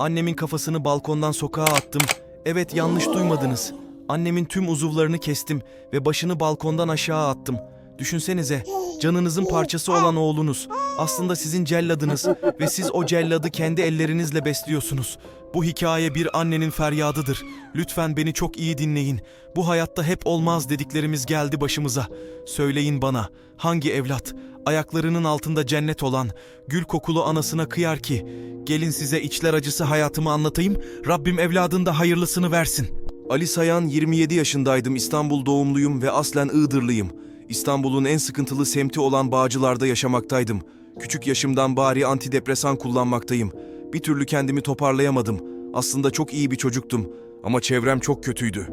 Annemin kafasını balkondan sokağa attım. Evet yanlış duymadınız. Annemin tüm uzuvlarını kestim ve başını balkondan aşağı attım. Düşünsenize, canınızın parçası olan oğlunuz aslında sizin celladınız ve siz o celladı kendi ellerinizle besliyorsunuz. Bu hikaye bir annenin feryadıdır. Lütfen beni çok iyi dinleyin. Bu hayatta hep olmaz dediklerimiz geldi başımıza. Söyleyin bana, hangi evlat ayaklarının altında cennet olan gül kokulu anasına kıyar ki? Gelin size içler acısı hayatımı anlatayım. Rabbim evladında hayırlısını versin. Ali Sayan 27 yaşındaydım. İstanbul doğumluyum ve aslen Iğdırlıyım. İstanbul'un en sıkıntılı semti olan Bağcılar'da yaşamaktaydım. Küçük yaşımdan bari antidepresan kullanmaktayım. Bir türlü kendimi toparlayamadım. Aslında çok iyi bir çocuktum ama çevrem çok kötüydü.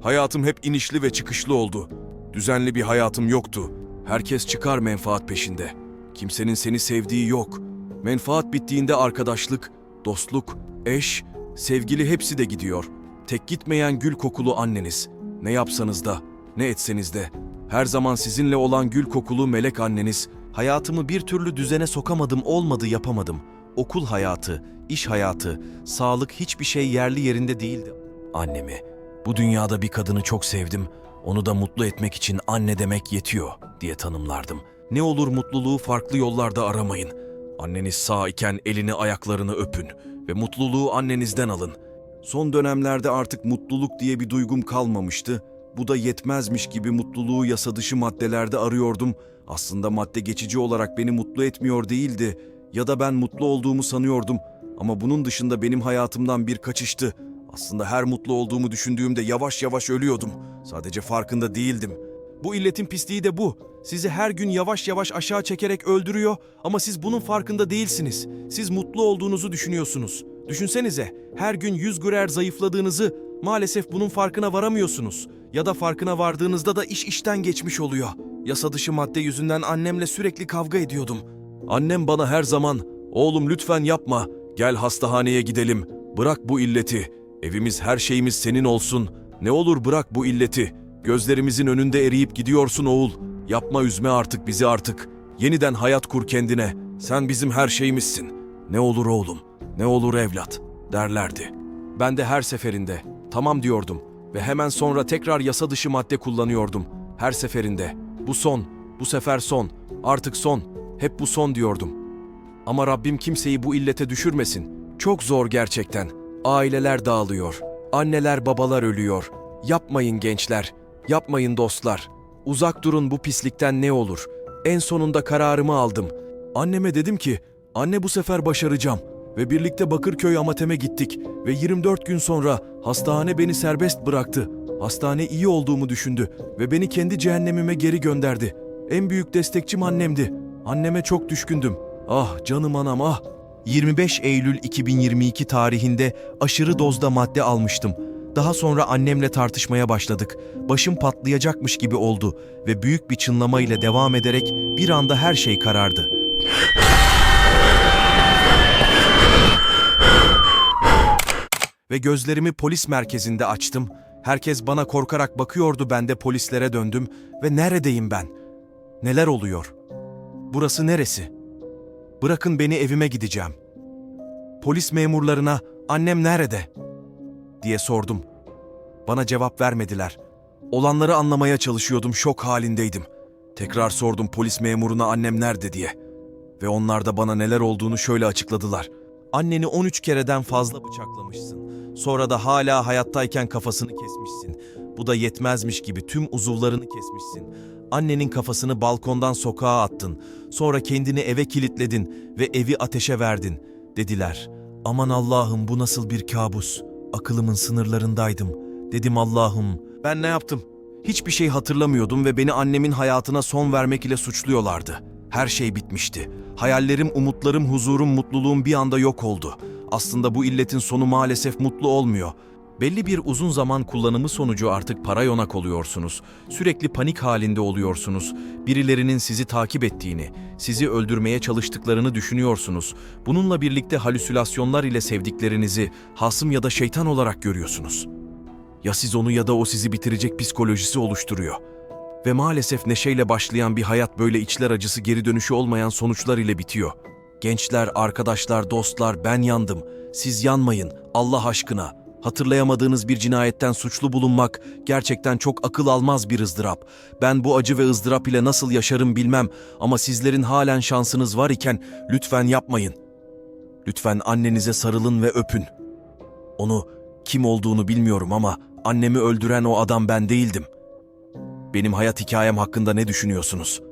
Hayatım hep inişli ve çıkışlı oldu. Düzenli bir hayatım yoktu. Herkes çıkar menfaat peşinde. Kimsenin seni sevdiği yok. Menfaat bittiğinde arkadaşlık, dostluk, eş, sevgili hepsi de gidiyor. Tek gitmeyen gül kokulu anneniz. Ne yapsanız da, ne etseniz de. Her zaman sizinle olan gül kokulu melek anneniz. Hayatımı bir türlü düzene sokamadım, olmadı, yapamadım. Okul hayatı, iş hayatı, sağlık hiçbir şey yerli yerinde değildi. Annemi, bu dünyada bir kadını çok sevdim. Onu da mutlu etmek için anne demek yetiyor diye tanımlardım. Ne olur mutluluğu farklı yollarda aramayın. Anneniz sağ iken elini ayaklarını öpün ve mutluluğu annenizden alın. Son dönemlerde artık mutluluk diye bir duygum kalmamıştı. Bu da yetmezmiş gibi mutluluğu yasa dışı maddelerde arıyordum. Aslında madde geçici olarak beni mutlu etmiyor değildi. Ya da ben mutlu olduğumu sanıyordum. Ama bunun dışında benim hayatımdan bir kaçıştı. Aslında her mutlu olduğumu düşündüğümde yavaş yavaş ölüyordum. Sadece farkında değildim. Bu illetin pisliği de bu. Sizi her gün yavaş yavaş aşağı çekerek öldürüyor ama siz bunun farkında değilsiniz. Siz mutlu olduğunuzu düşünüyorsunuz. Düşünsenize, her gün 100 gürer zayıfladığınızı maalesef bunun farkına varamıyorsunuz. Ya da farkına vardığınızda da iş işten geçmiş oluyor. Yasa dışı madde yüzünden annemle sürekli kavga ediyordum. Annem bana her zaman, oğlum lütfen yapma, gel hastahaneye gidelim, bırak bu illeti, evimiz her şeyimiz senin olsun, ne olur bırak bu illeti, gözlerimizin önünde eriyip gidiyorsun oğul, yapma üzme artık bizi artık, yeniden hayat kur kendine, sen bizim her şeyimizsin, ne olur oğlum, ne olur evlat, derlerdi. Ben de her seferinde, tamam diyordum ve hemen sonra tekrar yasa dışı madde kullanıyordum, her seferinde, bu son, bu sefer son, artık son, hep bu son diyordum. Ama Rabbim kimseyi bu illete düşürmesin. Çok zor gerçekten. Aileler dağılıyor. Anneler babalar ölüyor. Yapmayın gençler. Yapmayın dostlar. Uzak durun bu pislikten ne olur. En sonunda kararımı aldım. Anneme dedim ki, anne bu sefer başaracağım. Ve birlikte Bakırköy Amatem'e gittik. Ve 24 gün sonra hastane beni serbest bıraktı. Hastane iyi olduğumu düşündü ve beni kendi cehennemime geri gönderdi. En büyük destekçim annemdi. Anneme çok düşkündüm. Ah canım anam ah. 25 Eylül 2022 tarihinde aşırı dozda madde almıştım. Daha sonra annemle tartışmaya başladık. Başım patlayacakmış gibi oldu ve büyük bir çınlama ile devam ederek bir anda her şey karardı. Ve gözlerimi polis merkezinde açtım. Herkes bana korkarak bakıyordu ben de polislere döndüm ve neredeyim ben? Neler oluyor? Burası neresi? Bırakın beni evime gideceğim. Polis memurlarına annem nerede? diye sordum. Bana cevap vermediler. Olanları anlamaya çalışıyordum, şok halindeydim. Tekrar sordum polis memuruna annem nerede diye. Ve onlar da bana neler olduğunu şöyle açıkladılar. Anneni 13 kereden fazla bıçaklamışsın. Sonra da hala hayattayken kafasını kesmişsin. Bu da yetmezmiş gibi tüm uzuvlarını kesmişsin. Annenin kafasını balkondan sokağa attın. Sonra kendini eve kilitledin ve evi ateşe verdin, dediler. Aman Allah'ım bu nasıl bir kabus. Akılımın sınırlarındaydım. Dedim Allah'ım ben ne yaptım? Hiçbir şey hatırlamıyordum ve beni annemin hayatına son vermek ile suçluyorlardı. Her şey bitmişti. Hayallerim, umutlarım, huzurum, mutluluğum bir anda yok oldu. Aslında bu illetin sonu maalesef mutlu olmuyor. Belli bir uzun zaman kullanımı sonucu artık parayonak oluyorsunuz. Sürekli panik halinde oluyorsunuz. Birilerinin sizi takip ettiğini, sizi öldürmeye çalıştıklarını düşünüyorsunuz. Bununla birlikte halüsinasyonlar ile sevdiklerinizi hasım ya da şeytan olarak görüyorsunuz. Ya siz onu ya da o sizi bitirecek psikolojisi oluşturuyor. Ve maalesef neşeyle başlayan bir hayat böyle içler acısı geri dönüşü olmayan sonuçlar ile bitiyor. Gençler, arkadaşlar, dostlar ben yandım. Siz yanmayın Allah aşkına. Hatırlayamadığınız bir cinayetten suçlu bulunmak gerçekten çok akıl almaz bir ızdırap. Ben bu acı ve ızdırap ile nasıl yaşarım bilmem ama sizlerin halen şansınız var iken lütfen yapmayın. Lütfen annenize sarılın ve öpün. Onu kim olduğunu bilmiyorum ama annemi öldüren o adam ben değildim. Benim hayat hikayem hakkında ne düşünüyorsunuz?